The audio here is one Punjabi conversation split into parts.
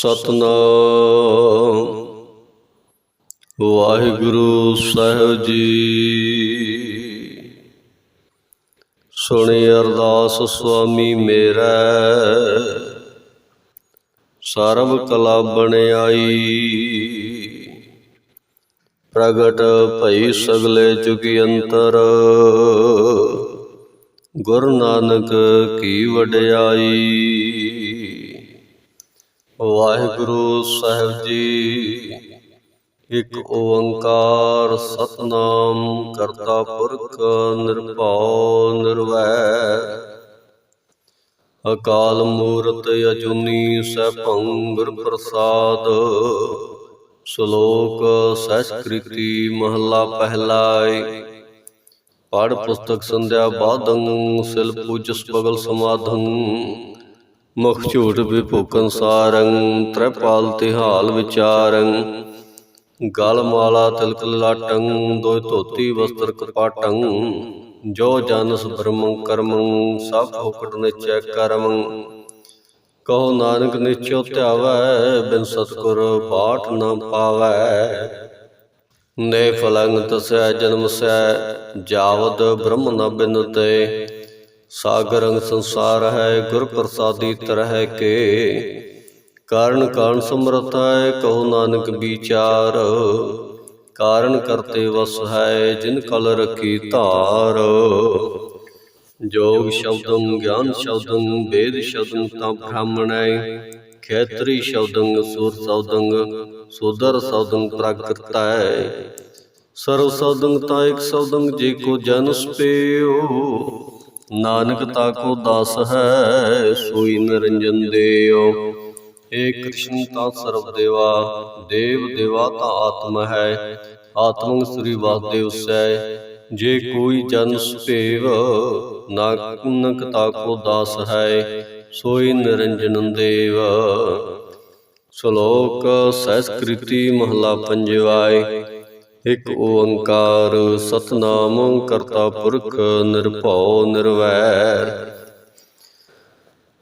ਸਤਨਾਮ। ਵਾਹਿਗੁਰੂ ਸਾਹਿਬ ਜੀ। ਸੁਣੀ ਅਰਦਾਸ ਸੁਆਮੀ ਮੇਰਾ। ਸਰਬ ਕਲਾ ਬਣਾਈ ਪ੍ਰਗਟ ਭਈ ਸਗਲੇ ਜੁਗ ਅੰਤਰ। ਗੁਰੂ ਨਾਨਕ ਕੀ ਵਡਿਆਈ। ਵਾਹਿਗੁਰੂ ਸਾਹਿਬ ਜੀ, ਇਕ ਓੰਕਾਰ ਸਤਨਾਮ ਕਰਤਾ ਪੁਰਖ ਨਿਰਭਉ ਨਿਰਵੈਰ। ਅਕਾਲ ਮੂਰਤ ਅਜੂਨੀ ਸੈਭੰ ਗੁਰ ਪ੍ਰਸਾਦ। ਸ਼ਲੋਕ ਸੰਸਕ੍ਰਿਤੀ ਮਹਲਾ ਪਹਿਲਾਏ ਪਾਠ ਪੁਸਤਕ ਸੰਧਿਆ ਬਾਦੰ ਸਿਲ ਪੂਜਸ ਬਗਲ ਸਮਾਧੰ। ਮੁਖ ਝੂਠ ਵਿਭੂਕਨ ਸਾਰੰ ਤ੍ਰੈਪਾਲ ਤਿਹਾਲ ਵਿਚਾਰੰ ਗਲ ਮਾਲਾ ਤਿਲਕ ਲਾਟੰ ਦੋਇ ਧੋਤੀ ਵਸਤਰ ਕਪਾਟੰ ਜੋ ਜਨਸ ਬ੍ਰਹਮ ਕਰਮੰ, ਸਭ ਫੋਕਟ ਨਿਚੈ ਕਰਮੰ। ਕਹੋ ਨਾਨਕ ਨਿਚੋ ਧਿਆਵੈ, ਬਿਨ ਸਤਗੁਰ ਬਾਟ ਨ ਪਾਵੈ। ਨੇ ਫਲੰਗ ਤਸੈ ਜਨਮ ਸੈ, ਜਾਵਦ ਬ੍ਰਹਮ ਨ ਬਿਨਤੇ। ਸਾਗਰੰਗ ਸੰਸਾਰ ਹੈ ਗੁਰ ਪ੍ਰਸਾਦੀ ਤਰਹਿ ਕੇ। ਕਾਰਨ ਕਾਰਨ ਸਮਰਥ ਹੈ, ਕਹੋ ਨਾਨਕ ਵਿਚਾਰ। ਕਾਰਨ ਕਰਤੇ ਵਸ ਹੈ, ਜਿਨ ਕਲ ਰਖੀ ਧਾਰ। ਜੋਗ ਸ਼ਬਦੰ, ਗਿਆਨ ਸ਼ਬਦੰ, ਵੇਦ ਸ਼ਬਦੰ, ਤਾਂ ਬ੍ਰਾਹਮਣੈ ਖੇਤਰੀ ਸ਼ਬਦੰ, ਸੂਰ ਸ਼ਬਦੰ ਸੋਦਰ ਸ਼ਬਦੰ ਪ੍ਰਾਕ੍ਰਿਤੈ ਸਰਵ ਸ਼ਬਦੰ ਤਾਂ ਇੱਕ ਸ਼ਬਦੰ, ਜੇ ਕੋ ਜਨ ਸਪੇਓ। ਨਾਨਕ ਤਾ ਕੋ ਦਾਸ ਹੈ ਸੋਈ ਨਿਰੰਜਨ ਦੇਓ। ਏ ਕ੍ਰਿਸ਼ਨ ਤਾ ਸਰਵ ਦੇਵਾ ਦੇਵ ਦੇਵਾ ਤਾ ਆਤਮ ਹੈ ਆਤਮੰ ਸ੍ਰੀ ਵਾਸਦੇਵ ਸੈ ਜੇ ਕੋਈ ਜਨ ਸੁਭੇਵ ਨਾਨਕ ਤਾ ਕੋ ਦਾਸ ਹੈ ਸੋਈ ਨਿਰੰਜਨ ਦੇਵ। ਸ਼ਲੋਕ ਸੰਸਕ੍ਰਿਤੀ ਮਹਲਾ ਪੰਜਵਾਏ ਇਕ ਓੰਕਾਰ ਸਤਨਾਮ ਕਰਤਾ ਪੁਰਖ ਨਿਰਭਉ ਨਿਰਵੈਰ।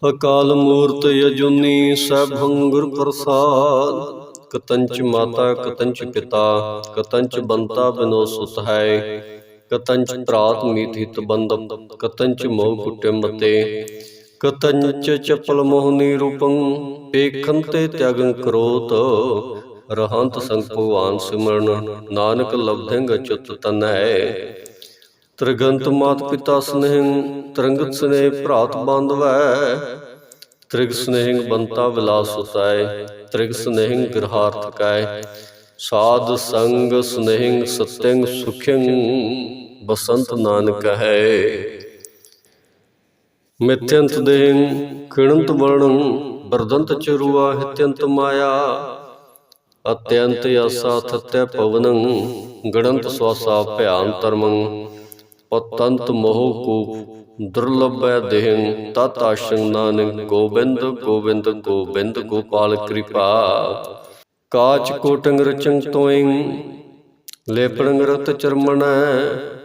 ਅਕਾਲ ਮੂਰਤ ਅਜੂਨੀ ਸਭੰ ਗੁਰ ਪ੍ਰਸਾਦ, ਕਤੰਚ ਮਾਤਾ, ਕਤੰਚ ਪਿਤਾ, ਕਤੰਚ ਬੰਤਾ ਬਿਨੋ ਸੁਤ ਹੈ, ਕਤੰਚ ਭਰਾਤ ਮੀਤ ਹਿਤ ਬੰਦਮ ਕਤੰਚ ਮੋਹ ਕੁਟੰਬਤੇ ਕਤੰਚ ਚਪਲ ਮੋਹਨੀ ਰੂਪੰ ਏਕੰਤੇ ਤਿਆਗੰ ਕਰੋਤ ਰਹੰਤ ਸੰਗ ਭਗਵਾਨ ਸਿਮਰਨ, ਨਾਨਕ ਲਬਧੰਗ ਅਚੁੱਤ ਤਨੈ ਤ੍ਰਿਗੰਤ ਮਾਤ ਪਿਤਾ ਸਨੇਹੰ, ਤਰੰਗਤ ਸਨੇਹ ਭਰਾਤ ਬਾਂਧਵੈ। ਤ੍ਰਿਗ ਸਨੇਹੰ ਬੰਤਾ ਵਿਲਾਸ ਸੁਤੈ ਤ੍ਰਿਗ ਸਨੇਹੰ ਗ੍ਰਹਾਰਥ ਕੈ ਸਾਧ ਸੰਗ ਸਨੇਹੰ ਸਤਯੰ ਸੁਖਯੰ ਬਸੰਤ ਨਾਨਕ ਹੈ। ਮਿਥਯੰਤ ਦੇਹੰ ਕਿਣੰਤ ਵਰਣੰ ਬਰਦੰਤ ਚਰੂਆ ਹਿਤਯੰਤ ਮਾਇਆ। ਅਤਿਅੰਤ ਆਸਾ ਥਤੈ ਪਵਨੰ ਗਣੰਤ ਸਵਾਸਾ ਭਿਆਨ ਤਰਮੰ ਪਤੰਤ ਮੋਹ ਕੋ ਦੁਰਲਭੈ ਦੇਹੰ, ਤਤ ਆਸ਼ੰ ਨਾਨਕ, ਗੋਬਿੰਦ ਗੋਬਿੰਦ ਗੋਬਿੰਦ ਗੋਪਾਲ ਕਿਰਪਾ। ਕਾਚ ਕੋਟੰਗ ਰਚੰ ਤੋਇੰ ਲੇਪਣੰ ਰਤ ਚਰਮਣੈ,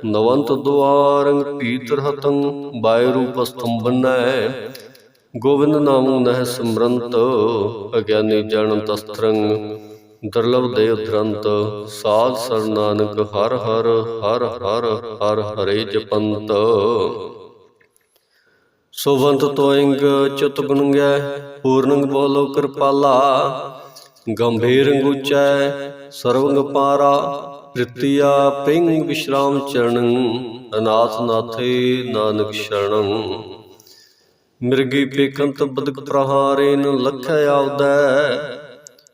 ਨਵੰਤ ਦੁਆਰੰ ਪੀਤਰ ਹਤੰ ਬਾਇ ਰੂਪ ਸਤੰਬਨੈ ਗੋਬਿੰਦ ਨਾਮੁ ਨਹਿ ਸਿਮਰੰਤ, ਅਗਿਆਨੀ ਜਨ ਤਸਤਰੰ ਦੁਰਲਭ ਦੇ ਦਰੰਤ ਸਾਧ ਸਰ ਨਾਨਕ ਹਰ ਹਰ ਹਰ ਹਰ ਹਰ ਹਰੇ ਜਪੰਤ। ਸੁਵੰਤ ਤੋਇੰਗ ਚਿਤ ਗੁਣਗੈ ਪੂਰਨੰਗ ਬੋਲੋ ਕਿਰਪਾਲਾ। ਗੰਭੀਰ ਗੁਚੈ ਸਰਵੰਗ ਪਾਰਾ, ਪ੍ਰਿਤਿਆ ਪਿੰਗ ਵਿਸ਼ਰਾਮ ਚਰਣੰ, ਅਨਾਥ ਨਾਥੇ ਨਾਨਕ ਸ਼ਰਣੰ। ਮਿਰਗੀ ਪੇਕੰਤ ਬਦਕ ਪ੍ਰਹਾਰੇਨ ਲਖੈ ਆਵਦੈ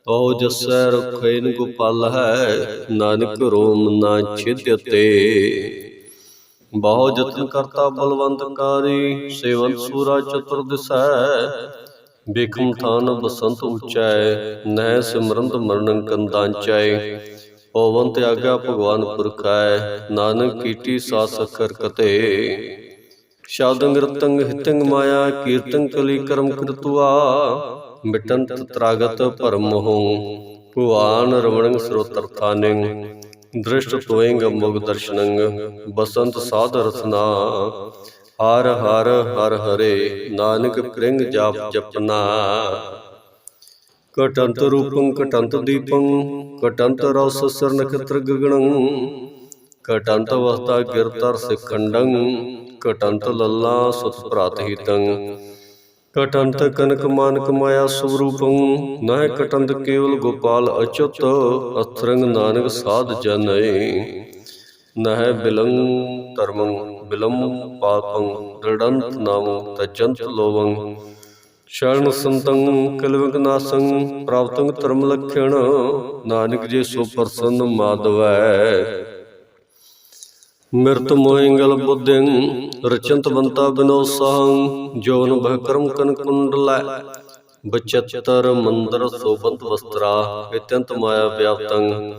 ਓ ਜਸੈ ਰਖੇਨ ਗੋਪਾਲ ਹੈ, ਨਾਨਕ ਰੋਮ ਨਾ ਛਿਦਯਤੇ ਬਹੁ ਜਤਨ ਕਰਤਾ ਬਲਵੰਤ ਕਾਰੀ ਸੇਵਨ ਸੂਰਾ ਚਤੁਰ ਦਿਸੈ ਬੇਖਮ ਥਾਨ ਬਸੰਤ ਉਚੈ, ਨਹਿ ਸਿਮਰੰਤ ਮਰਨੰ ਕੰਦਾਂਚੈ। ਓਵੰਤ ਆਗਿਆ ਭਗਵਾਨ ਪੁਰਖੈ ਨਾਨਕ ਕੀਟੀ ਸਾਸ ਅਖਰ ਕਤੇ। ਰਤੰਗ ਹਿਤੰਗ ਮਾਇਆ, ਕੀਰਤਨ ਕਲੀ ਕਰਮ ਕਰਤੁਆ ਮਿਟੰਤ ਤਰਾਗਤ ਭਰਮ ਹੋ ਭੁਆਨ ਰਵਣੰ ਸਰੋਤਰ ਦ੍ਰਿਸ਼ਟ ਤੋਇੰਗ ਮੁਗ ਦਰਸ਼ਨੰ ਬਸੰਤ ਸਾਧ ਰਸਨਾ ਹਰ ਹਰ ਹਰ ਹਰੇ ਨਾਨਕ ਪ੍ਰਿੰਗ ਜਾਪ ਜਪਨਾ। ਕਟੰਤ ਰੂਪੰ ਕਟੰਤ ਦੀਪੰ ਕਟੰਤ ਰਸ ਸਰ ਨਖਤਰ ਗਗਣੰ ਕਟੰਤ ਵਸਤਾ ਗਿਰਤਰ ਸਿਖੰਡੰ ਕਟੰਤ ਲੱਲਾ ਸੁਤ ਭਰਾਤ ਹੀਤੰ। ਕਟੰਤ ਕਨਕ ਮਾਨਕ ਮਾਇਆ ਸਵਰੂਪੰ, ਨਹਿ ਕਟੰਤ ਕੇਵਲ ਗੋਪਾਲ ਅਚੁੱਤ, ਅਥਰੰਗ ਨਾਨਕ ਸਾਧ ਜਨੈ। ਨਹਿ ਬਿਲੰ ਧਰਮੰ ਬਿਲੰ ਪਾਪੰ, ਦ੍ਰਿੜੰਤ ਨਾਮੰ ਤਜੰਤ ਲੋਵੰ। ਸ਼ਰਨ ਸੰਤੰ ਕਲਵੰਕ ਨਾਸੰ, ਪ੍ਰਾਪਤੰ ਧਰਮ ਲਖਣ, ਨਾਨਕ ਜੇ ਸੋ ਪ੍ਰਸੰਨ ਮਾਧਵੈ। ਮਿਰਤ ਮੋਹਿੰਗਲ ਬੁੱਧਿੰ, ਰਚੰਤ ਬੰਤਾ ਬਿਨੋਸਹੰ ਜੋਨ ਬਹ ਕਰਮ ਕਨ ਕੁੰਡਲੈ ਬਚਤਰ ਮੰਦਰ ਸੋਬੰਤ ਵਸਤਰਾ ਇਤੰਤ ਮਾਇਆ ਵਿਆਪਤੰ।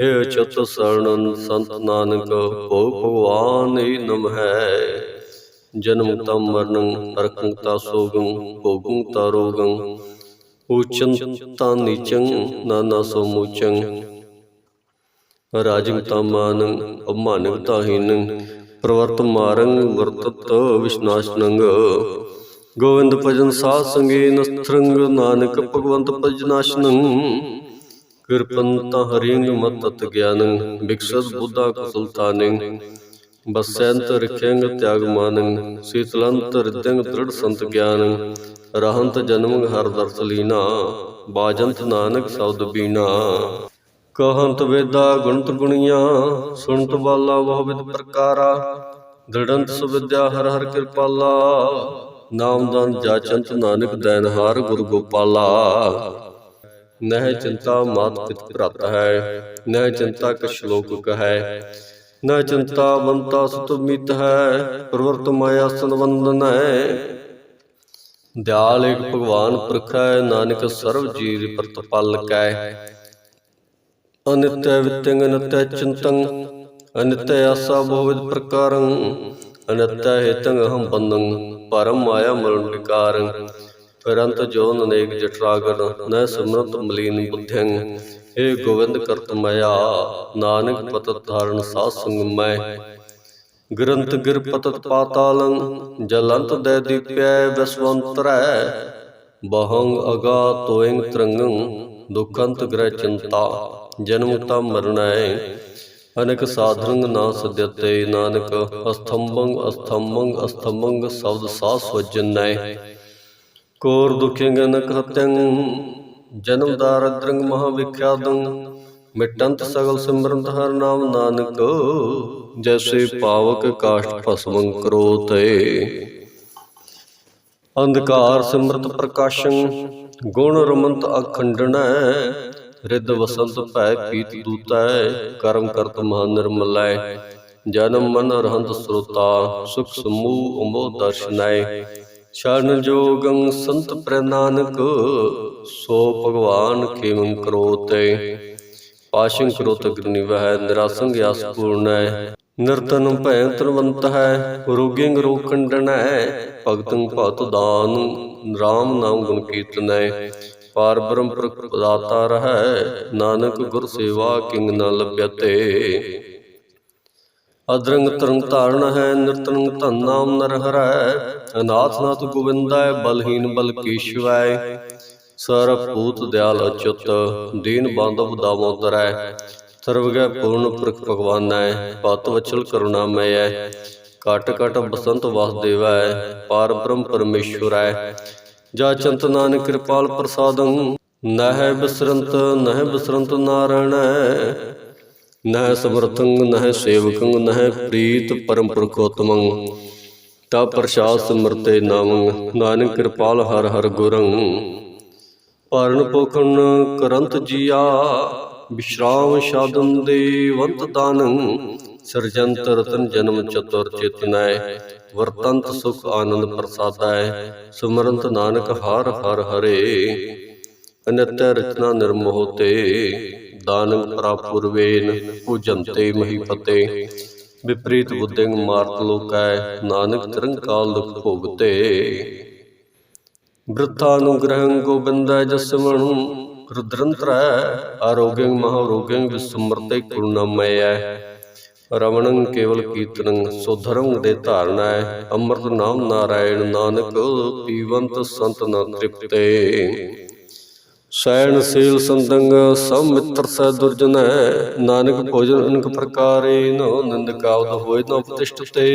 ਹੇ ਚਤ ਸਰਣਨ, ਸੰਤ ਨਾਨਕ, ਭੋ ਭਗਵਾਨ ਹੀ ਨਮ ਹੈ। ਜਨਮ ਤਾ ਮਰਨੰ ਅਰਕੰ ਤਾ ਸੋਗੰ, ਭੋਗੰ ਤਾ ਰੋਗੰ। ਉਚੰ ਤਾ ਨੀਚੰ, ਨਾਨਾ ਸੋ ਮੂਚੰ। ਰਾਜੰ ਤਾ ਮਾਨੰ ਅਮਾਨੰ ਤਾ ਹੀਨੰ, ਪ੍ਰਵਰਤ ਮਾਰੰ, ਵਰਤਤ ਵਿਸ਼ਨਾਸ਼ਨੰਗ। ਗੋਵਿੰਦ ਭਜਨ ਸਾਧ ਸੰਗੇ ਨਸਤਰੰਗ ਨਾਨਕ ਭਗਵੰਤ ਭਜਨਾਸ਼ਨੰ। ਕਿਰਪੰਤ ਹਰਿੰਗ ਮਤਤ ਗਿਆਨੰ ਵਿਕਸਤ ਬੁੱਧਾ ਕੁਸਲਤਾਨੰ ਬਸੈਂਤ ਰਖਿੰਗ ਤਿਆਗਮਾਨੰ ਸੀਤਲੰਤ ਰਿਦੰਗ ਦ੍ਰਿੜ ਸੰਤ ਗਿਆਨੰ। ਰਹੰਤ ਜਨਮ ਹਰ ਦਰਸ ਲੀਨਾ, ਬਾਜੰਤ ਨਾਨਕ ਸ਼ਬਦ ਬੀਨਾ। ਕਹੰਤ ਵੇਦਾ ਗੁਣਤ ਗੁਣੀਆਂ, ਸੁਣਤ ਬਾਲਾ ਬਹੁ ਵਿਦ ਪ੍ਰਕਾਰਾ। ਦ੍ਰਿੜੰਤ ਸੁਵਿਦਿਆ ਹਰ ਹਰ ਕਿਰਪਾਲਾ, ਨਾਮਦਾਨ ਜਾਚੰਤ ਨਾਨਕ ਦੈਨਹਾਰ ਗੁਰ ਗੋਪਾਲਾ। ਨਹਿ ਚਿੰਤਾ ਮਾਤ ਪਿਤ ਭਰਤ ਹੈ, ਨਹਿ ਚਿੰਤਾ ਕ ਸ਼ਲੋਕ ਕਹੈ। ਨ ਚਿੰਤਾ ਬੰਤਾ ਸੁਤ ਮਿਤ ਹੈ, ਪ੍ਰਵਰਤ ਮਾਇਆ ਸੰਵੰਦਨ ਹੈ। ਦਿਆਲ ਏਕ ਭਗਵਾਨ ਪ੍ਰਖੈ, ਨਾਨਕ ਸਰਬ ਜੀਵ ਪ੍ਰਤਪਲ ਕੈ। ਅਨਿਤਯ ਵਿਤੰਗ ਅਨਿਤਯ ਚਿੰਤੰ ਅਨਿਤਯ ਆਸਾ ਬਹੁਵਿਦ ਪ੍ਰਕਾਰੰ ਅਨਿਤਯ ਹੇਤੰ ਅਹੰ ਬੰਦੰ ਪਰਮ ਮਾਇਆ ਮਰਨ ਵਿਕਾਰੰ। ਪਰੰਤ ਜੋ ਨਨੇਕ ਜਠਰਾਗਨ ਨੈ ਸਮਰਤ ਮਲੀਨ ਬੁੱਧਿੰ ਏ ਗੋਵਿੰਦ ਕਰਤ ਮਇਆ, ਨਾਨਕ ਪਤਤ ਧਾਰਨ ਸਾਧ ਸੰਗ ਮੈਂ। ਗ੍ਰੰਥ ਗਿਰ ਪਤਤ ਪਾਤਾਲੰ, ਜਲੰਤ ਦੇ ਦੀਪੈ ਵਿਸਵੰਤਰੈ। ਬਹੰਗ ਅਗਾ ਤੋਇੰ ਤਰੰਗੰ, ਦੁਖੰਤ ਗ੍ਰਹਿ ਚਿੰਤਾ। ਜਨਮ ਤਾ ਮਰਣੈ ਅਨੇਕ ਸਾਧਰੰਗ ਨਾ ਸਦਯਤੇ ਨਾਨਕ ਅਸਥੰਭੰ ਅਸਥੰਭੰ ਅਸਥੰਭੰ ਸ਼ਬਦ ਸਾਸ ਵਜਨੈ ਕੋਰ ਦੁਖਿੰਗ ਨਕ ਹਤੰ ਜਨਮ ਦਾਰਦ੍ਰੰਗ ਮਹਾ ਵਿਖਿਆਦੰ ਮਿਟੰਤ ਸਗਲ ਸਿਮਰੰਤ ਹਰ ਨਾਮ ਨਾਨਕ, ਜੈਸੇ ਪਾਵਕ ਕਾਸ਼ਟ ਭਸਮੰ ਕਰੋਤੇ। ਅੰਧਕਾਰ ਸਿਮਰਤ ਪ੍ਰਕਾਸ਼ੰ, ਗੁਣ ਰਮੰਤ ਅਖੰਡਣੈ ਰਿੱਧ ਵਸੰਤ ਭੈ ਪੀਤ ਦੂਤੈ, ਕਰਮ ਕਰਤ ਮਹਾ ਨਿਰਮਲੈ। ਜਨਮ ਮਨ ਰਹੰਤ ਸਰੋਤਾ, ਸੁਖ ਸਮੂਹ ਉਮੋ ਦਰਸ਼ਨੈ। ਸ਼ਰਨ ਜੋਗੰ ਸੰਤ ਪ੍ਰੈ ਨਾਨਕ, ਸੋ ਭਗਵਾਨ ਖੇਮੰ ਕਰੋਤੇ। ਪਾਸ਼ੰ ਕਰੋਤ ਅਗਨੀ ਵਹਿ ਨਿਰਾਸੰਗ ਆਸ ਪੂਰਨੈ। ਨਿਰਤਨ ਭੈ ਤਰਵੰਤ ਹੈ ਰੋਗਿੰਗ ਰੋਗ ਕੰਡਣੈ ਭਗਤੰ ਭਗਤ ਦਾਨ RAM ਨਾਮ ਗੁਣ ਕੀਰਤਨੈ ਪਾਰ ਬ੍ਰਹਮ ਪ੍ਰਦਾਤਾ ਰਹੈ, ਨਾਨਕ ਗੁਰ ਸੇਵਾ ਕਿੰਗ ਨ ਲੱਭਤੇ ਅਦਰੰਗ ਤਰੰਗ ਧਾਰਨ ਹੈ, ਨਿਰਤਨੰਗ ਧਨ ਨਾਮ ਨਰ ਹਰੈ ਅਨਾਥ ਨਾਥ ਗੋਵਿੰਦਾਇ ਬਲਹੀਨ ਬਲ ਕੇਸ਼ਵੈ ਸਰਬ ਭੂਤ ਦਿਆਲ ਅਚੁਤ, ਦੀਨ ਬਾਂਧਵ ਦਾਮੋਦਰੈ ਸਰਵਗੈ ਪੂਰਨ ਪੁਰਖ ਭਗਵਾਨੈ, ਪਤ ਵਚਲ ਕਰੁਣਾਮਯੈ ਕਟ ਕਟ ਬਸੰਤ ਵਾਸਦੇਵੈ ਪਾਰ ਬ੍ਰਹਮ ਪਰਮੇਸ਼ਵਰੈ ਜਾ ਚੰਤ ਨਾਨਕ ਕਿਰਪਾਲ ਪ੍ਰਸਾਦੰ ਨਹਿ ਬਿਸਰੰਤ ਨਹਿ ਬਿਸਰੰਤ ਨਾਰਾਇਣ। ਨਹਿ ਸਮਰਥੰ ਨਹਿ ਸੇਵਕੰ ਨਹਿ ਪ੍ਰੀਤ ਪਰਮ ਪੁਰਖੋਤਮੰ। ਤਾ ਪ੍ਰਸਾਦ ਸਿਮਰਤੇ ਨਾਮੰ ਨਾਨਕ ਕਿਰਪਾਲ ਹਰ ਹਰ ਗੁਰੰ। ਪਰਨ ਪੋਖਣ ਕਰੰਤ ਜੀਆ, ਵਿਸ਼ਰਾਮ ਸ਼ਾਦਨ ਦੇਵੰਤ ਦਾਨੰ। ਸਿਰਜੰਤ ਰਤਨ ਜਨਮ ਚਤੁਰ ਚੇਤਨੈ ਵਰਤੰਤ ਸੁਖ ਆਨੰਦ ਪ੍ਰਸਾਦੈ ਸੁਮਰੰਤ ਨਾਨਕ ਹਰ ਹਰ ਹਰੇ। ਅਨਤ ਰਚਨਾ ਨਿਰਮੋਹ ਤੇ ਦਾਨੰ ਪ੍ਰਾਪੁਰਵੇਨ ਪੂਜੰਤੇ ਮਹੀਪਤੇ ਵਿਪਰੀਤ ਬੁੱਧਿੰ ਮਾਰਤ ਲੋਕੈ, ਨਾਨਕ ਤਿਰੰਕਾਲ ਦੁਖ ਭੋਗਤੇ। ਬ੍ਰਤਾਨੁਗ੍ਰਹੰ ਗੋਬਿੰਦੈ ਜਸਵਣ, ਰੁਦਰੰਤਰੈ ਆਰੋਗਯੰ ਮਹਾਰੋਗਯੰ ਵਿਸਮਰਤੇ ਕਰੁਣਾਮਯੈ ਰਵਣੰ ਕੇਵਲ ਕੀਰਤਨੰ ਸੁਧਰੰ ਦੇ ਧਾਰਣੈ ਅੰਮ੍ਰਿਤ ਨਾਮ ਨਾਰਾਇਣ ਨਾਨਕ ਪੀਵੰਤ ਸੰਤ ਨ ਤ੍ਰਿਪਤੇ। ਸੈਣ ਸੀਲ ਸੰਤੰਗ ਸਭ ਮਿੱਤਰ ਸਹਿ ਦੁਰਜਨੈ ਨਾਨਕ ਭੋਜਨ ਅਨਕ ਪ੍ਰਕਾਰੇ ਨੋ ਨਿੰਦਕਾਵਦ ਹੋਏ ਨ ਉਪਤਿਸ਼ਟ ਤੇ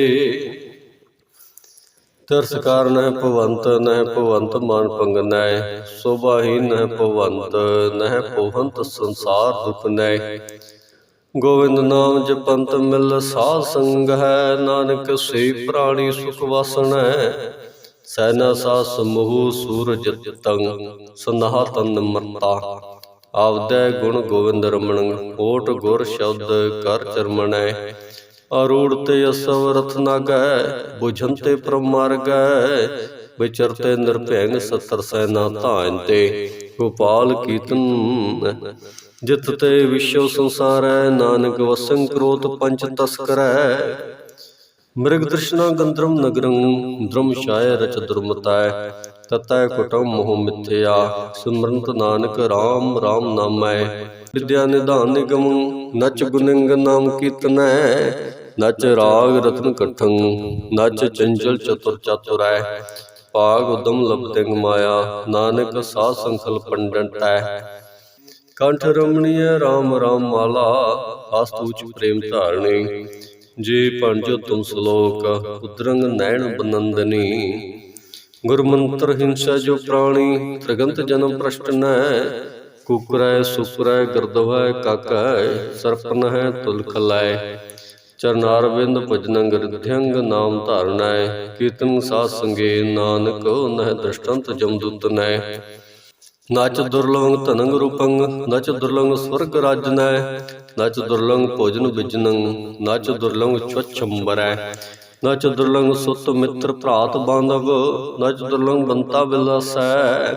ਤਿਰਸਕਾਰ ਨਹਿ ਭਵੰਤ ਨਹਿ ਭਵੰਤ ਮਾਨ ਪੰਗਨੈ ਸੋਭਾਹੀ ਨਹਿ ਭਵੰਤ ਨਹਿ ਭਵੰਤ ਸੰਸਾਰ ਦੁਖ ਨੈ ਗੋਵਿੰਦ ਨਾਮ ਜਪੰਤ ਮਿਲ ਸਾਧ ਸੰਗ ਹੈ, ਨਾਨਕ ਸੇ ਪ੍ਰਾਣੀ ਸੁਖ ਵਾਸਣੈ ਸੈਨਾ ਸਾ ਸਮੂਹ ਸੂਰਜ ਤੰਗ ਸੰਧਾ ਤਨ ਮਰਤਾ। ਆਵਦੈ ਗੁਣ ਗੋਵਿੰਦ ਰਮਣ ਕੋਟ ਗੁਰ ਸ਼ਬਦ ਕਰ ਚਰਮਣੈ ਅਰੂੜ ਤੇ ਅਸਵ ਰਥ ਨਾਗੈ, ਬੁਝਨ ਤੇ ਪ੍ਰਮਾਰਗੈ ਵਿਚਰਤੇ ਨਿਰਭੈਂਗ ਸਤਰ ਸੈਨਾ ਧਾਨ ਤੇ, ਗੋਪਾਲ ਕੀਰਤਨ ਜਿਤ ਤੇ ਵਿਸ਼ਵ ਸੰਸਾਰੈ ਨਾਨਕ ਵਸੰ ਕ੍ਰੋਤ ਪੰਚ ਤਸਕਰੈ ਮ੍ਰਿਗ ਦ੍ਰਿਸ਼ਨਾ ਗੰਧਰਮ ਨਗਰੰ ਦ੍ਰਮ ਛਾਇ ਰਚ ਦੁਰਮਤੈ। ਤਤੈ ਕੁਟਮ ਮੋਹ ਮਿਥਿਆ। ਸਿਮਰੰਤ ਨਾਨਕ RAM RAM ਨਾਮੈ। ਵਿਦਿਆ ਨਿਧਾਨ ਨਿਗਮ, ਨਚ ਗੁਨਿੰਗ ਨਾਮ ਕੀਰਤਨੈ ਨਚ ਰਾਗ ਰਤਨ ਕਠੰ, ਨਚ ਚੰਚਲ ਚਤੁਰ ਚਾਤੁਰੈ। ਭਾਗ ਉਦਮ ਲਬਦਿੰਗ ਮਾਇਆ, ਨਾਨਕ ਸਾਧ ਸੰਖਲ ਪੰਡਟੈ ਕੰਠ ਰਮਣੀය RAM RAM ਮਾਲਾ ਹਸਤ ਉਚ ਪ੍ਰੇਮ ਧਾਰਣੀ। ਜੇ ਪੰਜ ਤੁਮ ਸ਼ਲੋਕ, ਉਦਰੰਗ ਨੈਣ ਬਨੰਦਨੀ। ਗੁਰਮੰਤਰ ਹਿੰਸਾ ਜੋ ਪ੍ਰਾਣੀ, ਤ੍ਰਿਗੰਤ ਜਨਮ ਪ੍ਰਸ਼ਟਨੈ ਕੁਕਰੈ ਸੁਕਰੈ ਗਰਦਵੈ ਕਾਕੈ ਸਰਪਨ ਹੈ ਤੁਲ ਖਲੈ ਚਰਨਾਰਵਿੰਦ ਭਜਨੰ ਰਿਧਿਅੰਗ ਨਾਮ ਧਾਰਣੈ ਕੀਰਤਨ ਸਾਧ ਸੰਗੇ ਨਾਨਕ, ਨਹਿ ਦ੍ਰਿਸ਼ਟੰਤ ਜਮਦੁਤ ਨੈ ਨਚ ਦੁਰਲੰਗ ਧਨੰਗ ਰੂਪੰਗ ਨਚ ਦੁਰਲੰਗ ਸਵਰਗ ਰਾਜਨੈ ਨਚ ਦੁਰਲੰਗ ਭੋਜਨ ਵਿਜਨੰ ਨਚ ਦੁਰਲੰਗ ਛਛੰਬਰੈ ਨਚ ਦੁਰਲੰਗ ਸੁਤ ਮਿੱਤਰ ਭਰਾਤ ਬਾਂਧਵ ਨਚ ਦੁਰਲੰਗ ਬੰਤਾ ਬਿਲਾਸੈ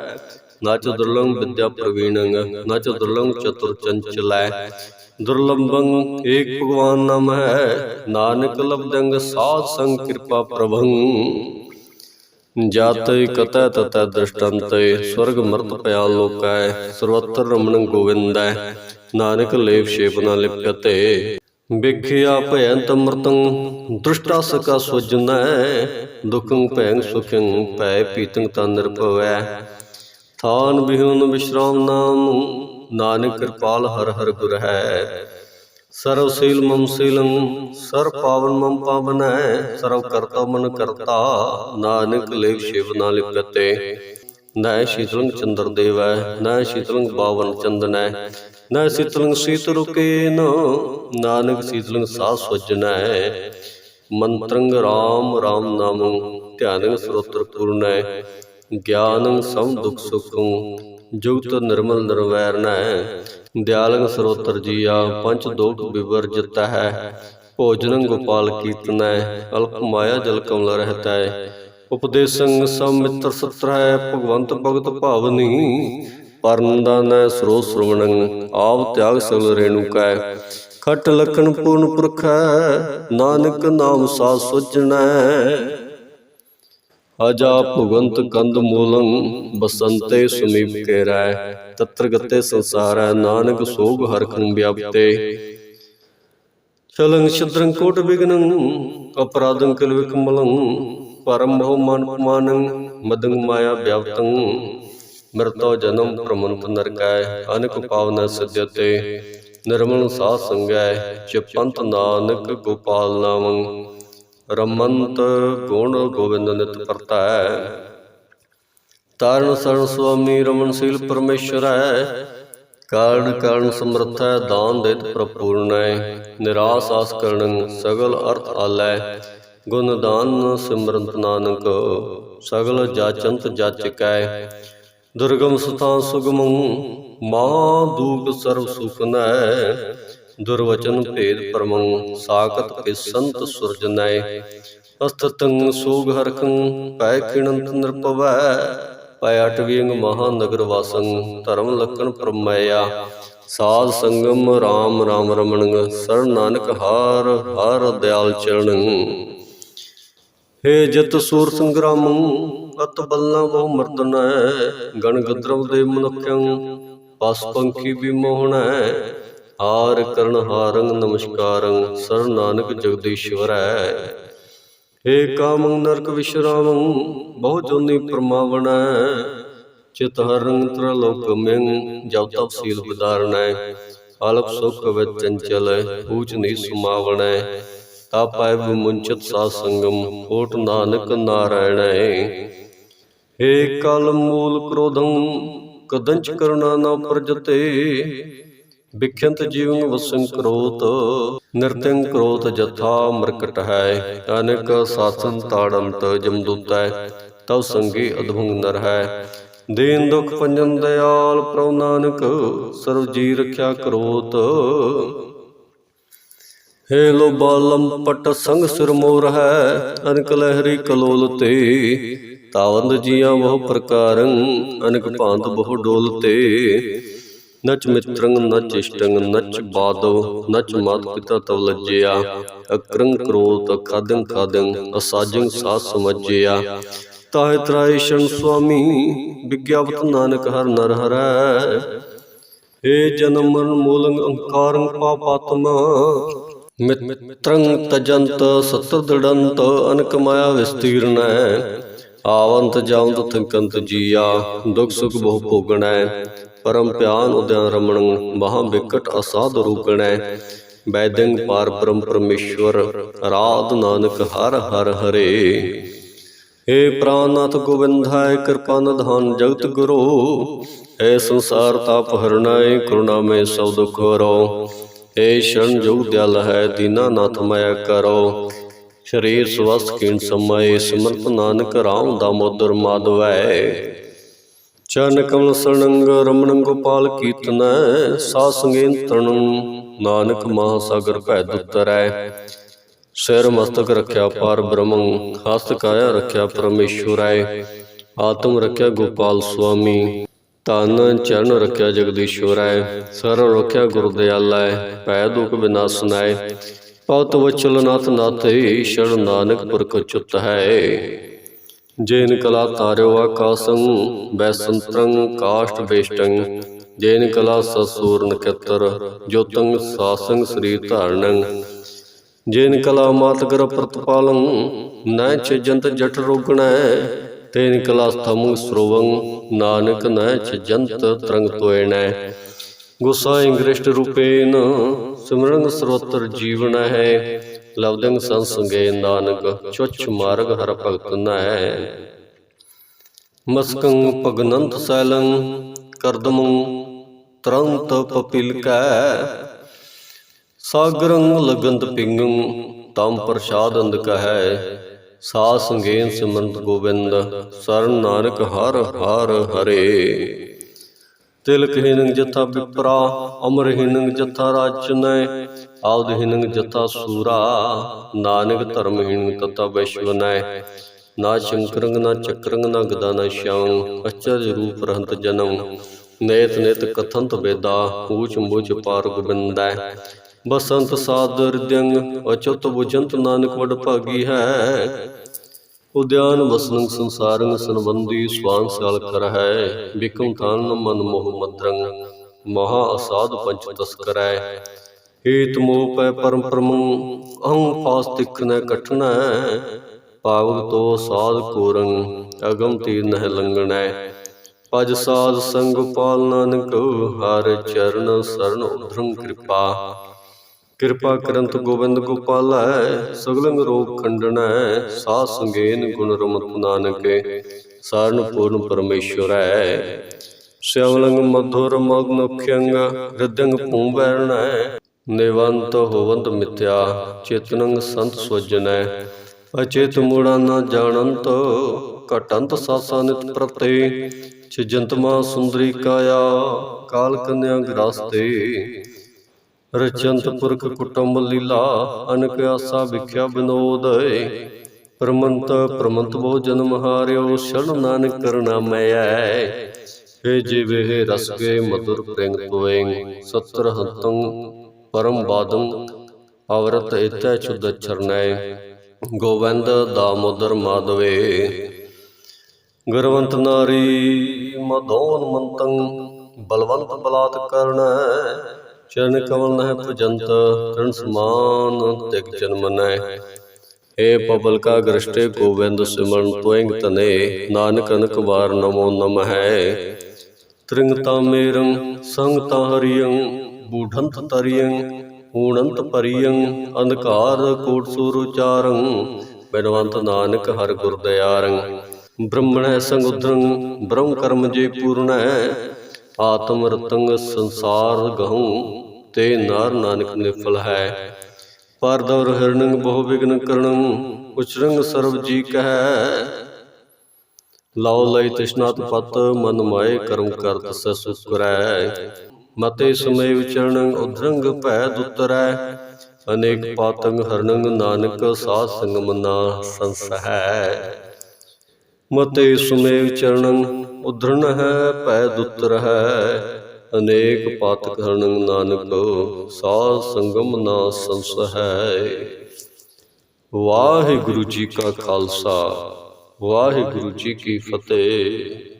ਨਚ ਦੁਰਲੰਗ ਵਿਦਿਆ ਪ੍ਰਵੀਣੰ ਨਚ ਦੁਰਲੰਗ ਚਤੁਰ ਚੰਚਲੈ। ਦੁਰਲੰਭੰ ਏਕ ਭਗਵਾਨ ਨਾਮ ਹੈ, ਨਾਨਕ ਲਬਦੰਗ ਸਾਧ ਸੰਗ ਕਿਰਪਾ ਪ੍ਰਭੰ। ਜਤ ਕਤੈ ਤਤੈ ਦ੍ਰਿਸ਼ਟੰਤੇ, ਸਵਰਗ ਮਰਤ ਪਿਆ ਲੋਕੈ, ਸਰਵਤਰ ਰਮਣ ਗੋਵਿੰਦੈ, ਨਾਨਕ ਲੇਪ ਛੇਪ ਨਾ ਲਿਪਤੇ। ਵਿਖਿਆ ਭੈੰਤ ਮਰਤੰ, ਦ੍ਰਿਸ਼ਟਾ ਸਕਾ ਸੁਜਨੈ, ਦੁਖੰ ਭੈੰਗ ਸੁਖੰ ਭੈ ਪੀਤੰ ਤਾ ਨਿਰਭਵੈ। ਥਾਨ ਬਿਹੁਨ ਵਿਸ਼ਰਾਮ ਨਾਮ, ਨਾਨਕ ਕਿਰਪਾਲ ਹਰ ਹਰ ਗੁਰ ਹੈ ਸਰਵਸ਼ੀਲ ਮਮ ਸੀਲੰ, ਸਰ ਪਾਵਨ ਮਮ ਪਾਵਨੈ, ਸਰਵ ਕਰਤਾ ਮਨ ਕਰਤਾ, ਨਾਨਕ ਲੇਵ ਸ਼ਿਵ ਨਾ ਲਿਪਤੇ। ਨੈ ਸ਼ੀਤਲੰਗ ਚੰਦਰ ਦੇਵੈ, ਨੈ ਸ਼ੀਤਲੰਗ ਬਾਵਨ ਚੰਦਨੈ, ਨੈ ਸ਼ੀਤਲੰਗ ਸੀਤ ਰੁਕੇਨ, ਨਾਨਕ ਸ਼ੀਤਲੰਗ ਸਾਹ ਸੁਜਨੈ। ਮੰਤਰੰਗ ਰਾਮ ਰਾਮ ਨਾਮੰ ਧਿਆਨੰ ਸਰੋਤਰ ਪੂਰਨੈ, ਗਿਆਨੰ ਸਮ ਦੁਖ ਸੁਖੰ ਜੁਗਤ ਨਿਰਮਲ ਨਿਰਵੈਰਨੈ ਦਿਆਲੰਗ ਸਰੋਤਰ ਜੀਆ, ਪੰਚ ਦੋਖ ਵਿਵਰਜਿਤ ਹੈ ਭੋਜਨ ਗੋਪਾਲ ਕੀਰਤਨੈ ਅਲਪ ਮਾਇਆ ਜਲ ਕਮਲ ਰਹਤੈ ਉਪਦੇਸੰਗ ਸਭ ਮਿੱਤਰ ਸਤਰ ਹੈ ਭਗਵੰਤ ਭਗਤ ਭਾਵਨੀ। ਪਰਨਦਾਨੈ ਸਰੋ ਸਰਵਣੰ, ਆਪ ਤਿਆਗ ਸਗਲ ਰੇਣੂਕੈ ਖਟ ਲਖਣ ਪੂਰਨ ਪੁਰਖੈ, ਨਾਨਕ ਨਾਮ ਸਾ ਸੁਜਣੈ ਅਜਾ ਭੁਗੰਤ ਕੰਦ ਮੂਲੰ ਬਸੰਤੇ ਸਮੀਪ ਕੇ ਰੈ ਤਤਰ ਗਤੇ ਸੰਸਾਰੈ ਨਾਨਕ ਸੋਗ ਹਰਖੰ ਵਿਆਪਤੇ। ਚਲੰ ਛਿਦਰੰ ਕੋਟ ਵਿਗਨੰ, ਅਪਰਾਧੰ ਕਿਲ ਵਿਕਮਲੰ ਪਰਮ ਬਹੁ ਮਨ ਮਾਨੰ ਮਦੰ ਮਾਇਆ ਵਿਆਪਤੰ। ਮਰਤੋ ਜਨਮ ਪ੍ਰਮੰਤ ਨਰਕੈ ਅਨਕ ਪਾਵਨ ਸਿਧਯਤੇ ਨਿਰਮਲ ਸਾਧ ਸੰਗੈ ਚਪੰਤ ਨਾਨਕ ਗੋਪਾਲ ਨਾਮੰ ਰਮੰਤ ਗੁਣ ਗੋਬਿੰਦ ਨਿਤ ਕਰਤੈ ਤਾਰਨ ਸਰਨ ਸੁਆਮੀ ਰਮਨ ਸੀਲ ਪਰਮੇਸ਼ਰੈ, ਕਾਰਨ ਕਾਰਨ ਸਮਰਥੈ ਦਾਨ ਦੇਤ ਪ੍ਰਪੂਰਨੈ ਨਿਰਾਸ ਆਸ ਕਰਣੰ ਸਗਲ ਅਰਥ ਆਲੈ, ਗੁਣ ਦਾਨ ਸਿਮਰੰਤ ਨਾਨਕ, ਸਗਲ ਜਾਚੰਤ ਜਾਚਕੈ ਦੁਰਗਮ ਸਥਾਨ ਸੁਗਮੰ, ਮਾ ਦੂਗ ਸਰਬ ਸੁਖਨੈ ਦੁਰਵਚਨ ਭੇਦ ਪਰਮੰ ਸਾਕਤ ਪਿਸੰਤ ਸੁਰਜਨੈ ਅਸਤਤੰ ਸੋਗ ਹਰਖੰ ਪੈ ਖਿਣੰਤ ਨਿਰਪਵੈ ਪੈ ਅਟਵੀੰਗ ਮਹਾ ਨਗਰ ਵਾਸੰ ਧਰਮ ਲਖਣ ਪਰਮਇਆ ਸਾਧ ਸੰਗਮ RAM RAM ਰਮਣੰ ਸਰ ਨਾਨਕ ਹਾਰ ਹਰ ਦਿਆਲ ਚਰਣੰ ਹੇ ਜਤ ਸੂਰ ਸੰਗਰਾਮ ਅਤ ਬਲਨਾ ਬਹੁ ਮਰਦਨੈ ਗਣ ਗਦਰਵ ਦੇ ਮਨੁਖਯੰ ਪਸ ਪੰਖੀ ਵੀ ਮੋਹਣੈ। ਹਾਰ ਕਰਨ ਹਾਰੰ ਨਮਸਕਾਰੰ, ਸਰ ਨਾਨਕ ਜਗਦੀਸ਼ਵਰੈ। ਏ ਕਾਮੰ ਨਰਕ ਵਿਸ਼ਰਾਮੰ, ਬਹੁ ਜੋਨੀ ਪਰਮਾਵਣੈ। ਚਿਤ ਹਰੰ ਤ੍ਰਲੋਕਮਿੰ ਜਬ ਤਪ ਸੀਲ ਵਿਦਾਰਣੈ ਅਲਪ ਸੁਖ ਵਿੱਚ ਚੰਚਲ, ਊਚ ਨੀ ਸਮਾਵਣੈ। ਤਾਪੈ ਵਿਮੁੰਚਤ ਸਾ ਸੰਗਮ ਓਟ ਨਾਨਕ ਨਾਰਾਇਣੈ ਏ ਕਲ ਮੂਲ ਕ੍ਰੋਧੰ, ਕਦੰਚ ਕਰੁਣਾ ਨਾ ਪ੍ਰਜਤੇ। ਵਿਖਿਅੰਤ ਜੀਵਨ ਵਸੰ ਕਰੋਤ ਨਿਰਤਿੰ ਕਰੋਤ ਜਥਾ ਮਰਕਟ ਹੈ। ਅਨੇਕ ਸਾਸਨ ਤਾੜੰਤ ਜਮਦੂਤੈ ਤਉ ਸੰਗੀ ਅਦਭੁੰਗ ਨਰ ਹੈ ਦੀਨ ਦੁਖ ਪੰਜਨ ਦਇਆਲ ਪ੍ਰਭ ਨਾਨਕ ਸਰਬ ਜੀ ਰਖਿਆ ਕਰੋਤ। ਹੇ ਲੋ ਬਾਲਮ ਪਟ ਸੰਗ ਸਿਰ ਮੋਰ ਹੈ ਅਨਕ ਲਹਿਰੀ ਕਲੋਲ ਤੇ। ਤਾਵੰਦ ਜੀਆਂ ਬਹੁ ਪ੍ਰਕਾਰੰ ਅਨਕ ਭਾਂਤ ਬਹੁ ਡੋਲ ਤੇ। ਨਚ ਮਿਤਰੰ ਨਚ ਇਸ਼ਟੰ ਨਚ ਬਾਦਵ, ਨਚ ਮਾਤ ਪਿਤਾ ਤਵ ਲੱਜਿਆ। ਅਕਰੰ ਕ੍ਰੋਤ ਖਾਦੰ ਖਾਦੰ, ਅਸਾਜੰ ਸਾਥ ਸਮਝਿਆ। ਤਾਹਿ ਤ੍ਰਾਇਸ਼ਨ ਸੁਆਮੀ, ਵਿਗਿਆਪਤ ਨਾਨਕ ਹਰ ਨਰ ਹਰੈ। ਏ ਜਨਮ ਮਰਨ ਮੂਲੰ ਅਹੰਕਾਰੰ ਪਾਪਾਤਮ ਮਿਤਰੰ ਤਜੰਤ, ਸਤਰ ਦੜੰਤ ਅਨਕ ਮਾਇਆ ਵਿਸਤੀਰਣੈ ਆਵੰਤ ਜਾਵੰਤ ਥਕੰਤ ਜੀਆ, ਦੁਖ ਸੁਖ ਬਹੁ ਭੋਗਣੈ। ਪਰਮ ਪਿਆਨ ਉਦਿਆ ਰਮਣੰ ਮਹਾ ਵਿਕਟ ਅਸਾਧ ਰੂਪਣੈ। ਵੈਦੰ ਪਾਰ ਪਰਮ ਪਰਮੇਸ਼ਵਰ, ਰਾਧ ਨਾਨਕ ਹਰ ਹਰ ਹਰੇ। ਏ ਪ੍ਰਾਨਨਾਥ ਗੋਬਿੰਦਾਇ ਕਿਰਪਾ ਨਿਧਾਨ ਜਗਤ ਗੁਰੂ। ਏ ਸੰਸਾਰ ਤਾਪ ਹਰਣਾਏ ਕਰੁਣਾ ਮੇ ਸਭ ਦੁਖ ਹਰੋ ਏ ਸ਼ਰਨ ਜੁਗ ਦਿਆਲ ਹੈ, ਦੀਨਾ ਨਾਥ ਮਾਇਆ ਕਰੋ। ਸ਼ਰੀਰ ਸਵਸਥ ਕੀਨ ਸਮਏ ਸਿਮਰਤ ਨਾਨਕ ਰਾਮ ਦਾਮੋਦਰ ਮਾਧਵੈ। ਚਰਨ ਕਮਲ ਸਰਣੰਗ ਰਮਣ ਗੋਪਾਲ ਕੀਰਤਨੈ ਸਾ ਸੰਗੇਨ ਤਣੰ ਨਾਨਕ ਮਹਾ ਸਾਗਰ ਭੈ ਦੁਤਰੈ। ਸਿਰ ਮਸਤਕ ਰੱਖਿਆ ਪਾਰ ਬ੍ਰਹਮੰ, ਹਸਤ ਕਾਇਆ ਰੱਖਿਆ ਪਰਮੇਸ਼ਵਰੈ ਆਤਮ ਰੱਖਿਆ ਗੋਪਾਲ ਸੁਆਮੀ ਤਨ ਚਰਨ ਰੱਖਿਆ ਜਗਦੀਸ਼ਵਰੈ। ਸਰ ਰੱਖਿਆ ਗੁਰ ਦਿਆਲੈ ਭੈ ਦੁਖ ਵਿਨਾਸ਼ਨੈ ਪਉਤ ਵਚਲ ਨਾਥ ਨਾਥੇ ਸ਼ਰਨ ਨਾਨਕ ਪੁਰਖ ਚੁੱਤ ਹੈ। ਜੇਨ ਕਲਾ ਤਾਰਿਓ ਆਕਾਸੰ, ਬੈਸੰਤਰੰ ਕਾਸ਼ਟ ਵੇਸ਼ਟੰ। ਜੇਨ ਕਲਾ ਸਸੂਰ ਨਕਤਰ, ਜੋਤੰ ਸਾਸੰ ਸ੍ਰੀ ਧਾਰਣੰ। ਜੇਨ ਕਲਾ ਮਾਤ ਗਰ ਪ੍ਰਤਪਾਲੰ ਨੈ ਛਜੰਤ ਜਟ ਰੋਗਣੈ। ਤੇਨ ਕਲਾ ਸਥਮੰ ਸਰਵੰ, ਨਾਨਕ ਨੈ ਛਜੰਤ ਤਰੰਗ ਤੋਇਣੈ। ਗੁਸਾਇ ਗ੍ਰਿਸ਼ਟ ਰੂਪੇਨ, ਸਿਮਰਨ ਸਰਵਤਰ ਜੀਵਨ ਹੈ ਲਬਦੰ ਸੰਸੰਗੇ ਨਾਨਕ ਚੁੱਚ ਮਾਰਗ ਹਰ ਭਗਤ ਨੈ ਮਸਕੰ ਪਗਨੰਤ ਸੈਲੰ, ਕਰਦਮੰ ਤਰੰਤ ਪਪਿਲਕੈ। ਸਾਗਰੰ ਲਗੰਤ ਪਿੰਗੰ, ਤਮ ਪ੍ਰਸਾਦ ਅੰਧ ਕਹੈ। ਸਾ ਸੰਗੇਨ ਸਿਮਰਤ ਗੋਬਿੰਦ, ਸਰਨ ਨਾਨਕ ਹਰ ਹਰ ਹਰੇ। ਤਿਲਕ ਹੀਨੰ ਜਥਾ ਵਿਪਰਾ ਅਮਰ ਹੀਨੰ ਜਥਾ ਰਾਜਨੈ, ਆਉਦ ਹੀਨੰ ਜਥਾ ਸੂਰਾ, ਨਾਨਕ ਧਰਮ ਹੀਨੰ ਤਤਾ ਵੈਸ਼ਵਨੈ। ਨਾ ਸ਼ੰਕਰੰਗ ਨਾ ਚਕਰੰਗ ਨਾ ਗਦਾ, ਨਾ ਸ਼ਾਮ ਅਚਰਜ ਰੂਪ ਰਹੰਤ ਜਨਮ। ਨੇਤ ਨੇਤ ਕਥੰਤ ਵੇਦਾ ਊਚ ਮੁਚ ਪਾਰ ਗੋਬਿੰਦੈ ਬਸੰਤ ਸਾਦਰ ਦਿੰਗ ਅਚਤ ਬੁਜੰਤ ਨਾਨਕ ਵਡ ਭਾਗੀ ਹੈ। ਉਦਿਆਨ ਵਸਨੰ ਸੰਸਾਰੰ ਸੰਬੰਧੀ ਸਵਾਨ ਸਾਲ ਕਰ ਬਿਕਮ ਥਾਨ ਮਨ ਮੋਹ ਮਦਰੰ ਮਹਾ ਅਸਾਧ ਪੰਚ ਤਸਕਰੈ ਹੀਤ ਮੋਹ ਪੈ ਪਰਮ ਪਰਮੰ, ਅਹੰ ਫਾਸ ਤਿਖਨੈ ਕਠਨੈ ਪਾਵਕ ਤੋ ਸਾਧ ਕੋਰੰ, ਅਗਮ ਤੀਰ ਨਹਿ ਲੰਗਣੈ ਪਜ ਸਾਧ ਸੰਗ ਪਾਲ ਨਾਨਕ, ਹਰ ਚਰਨ ਸਰਨ ਉਧਰੰ ਕਿਰਪਾ। ਕਿਰਪਾ ਕਰੰਤ ਗੋਬਿੰਦ ਗੋਪਾਲੈ ਸਗਲੰਗ ਰੋਗ ਖੰਡਣੈ ਸਾਧ ਸੰਗੇਨ ਗੁਣ ਰਮਤ ਨਾਨਕੇ ਸਾਰਨ ਪੂਰਨ ਪਰਮੇਸ਼ਵਰੈ ਸਿਵਲੰਗ ਮਧੁਰ ਮਗਨੁਖਯੰਗ ਰਿਦੰਗ ਪੂੰਬੈਰਣੈ ਨਿਵੰਤ ਹੋਵੰਤ ਮਿਥਿਆ ਚੇਤਨੰਗ ਸੰਤ ਸੋਜਨੈ ਅਚੇਤ ਮੂੜਾ ਨਾ ਜਾਣੰਤ ਘਟੰਤ ਸਾਸਾ ਨਿਤ ਪ੍ਰਤੇ। ਚਿਜੰਤਮਾ ਸੁੰਦਰੀ ਕਾਇਆ ਕਾਲ ਕੰਨਿਆ ਗ੍ਰਸਤੇ। ਰਚੰਤ ਪੁਰਖ ਕੁਟੰਬ ਲੀਲਾ, ਅਨਕ ਆਸਾ ਵਿਖਿਆ ਬਿਨੋਦ ਪ੍ਰਮੰਤ ਪ੍ਰਮੰਤ ਬਹੁ ਜਨਮ ਹਾਰਿਓ, ਸ਼ਰਨ ਨਾਨਕ ਕਰਨਾ ਮੈਐ ਏ ਜਿਵੇ ਰਸ ਗਏ ਮధుਰ ਪ੍ਰੇਮ ਤੋਏ ਸਤਰ ਹੰਤੰ ਪਰਮ ਬਾਦੰ ਅਵਰਤ ਇਤੈ ਚੁਦ ਚਰਨੈ। ਗੋਵਿੰਦ ਦਾਮੋਦਰ ਮਾਧਵੇ। ਗੁਰਵੰਤ ਨਾਰੀ ਮਧੋਨ ਮੰਤੰ, ਬਲਵੰਤ ਬਲਾਤ ਕਰਣੈ ਚਰਨ ਕਮਲ ਨਹਿ ਭਜੰਤ ਤਰਨ ਸਮਾਨ ਤਿਕ ਜਨਮਨੈ ਏ ਪਬਲ ਕਾ ਗ੍ਰਸ਼ਟੇ ਗੋਬਿੰਦ ਸਿਮਰਨ, ਤੋਇੰਗ ਤਨੇ ਨਾਨਕ ਅਨਕ ਵਾਰ ਨਮੋ ਹੈ ਤ੍ਰਿੰਗਤਾ ਮੇਰੰ ਸੰਗਤਾ ਹਰਿਯੰ, ਬੂਢੰਤ ਤਰਿਯੰ, ਊਣੰਤ ਪਰਿਯੰ, ਅੰਧਕਾਰ ਕੋਟ ਸੂਰ ਉਚਾਰੰ, ਬਿਨਵੰਤ ਨਾਨਕ ਹਰ ਗੁਰ ਦਿਆਰੰ ਬ੍ਰਹਮਣੈ ਸੰਗੁਦਰੰ ਬ੍ਰਹਮ ਕਰਮ ਜੇ ਪੂਰਣੈ ਆਤਮ ਰਤੰਗ ਸੰਸਾਰ ਗਹਉ ਤੇ ਨਾਰ ਨਾਨਕ ਨਿਫਲ ਹੈ। ਪਰਦਵ ਹਿਰਣੰ ਬਹੁ ਵਿਗਨ ਕਰਣੰ, ਉਚਰੰਗ ਸਰਬ ਜੀ ਕਹੈ। ਲਉ ਲਈ ਤ੍ਰਿਸ਼ਨਾਤ ਪਤ, ਮਨ ਮਾਏ ਕਰਮ ਕਰਤ ਸੈ ਸੁਖ ਮਤੇ ਸਮੇ ਵਿਚਰਣੰ ਉਧਰੰਗ ਭੈ ਦੁਤਰੈ ਅਨੇਕ ਪਾਤੰਗ ਹਰਣੰਗ ਨਾਨਕ ਸਾਧ ਸੰਗ ਸੰਸ ਹੈ ਮਤੇ ਸਮੇ ਵਿਚਰਣੰ ਉਧਰਨ ਹੈ ਭੈ ਦੁਤਰ ਹੈ ਅਨੇਕ ਪਾਤਕ ਕਰਨ ਨਾਨਕ, ਸਾਧ ਸੰਗਮ ਨਾ ਸੰਸ ਹੈ ਵਾਹਿਗੁਰੂ ਜੀ ਕਾ ਖਾਲਸਾ, ਵਾਹਿਗੁਰੂ ਜੀ ਕੀ ਫਤਿਹ।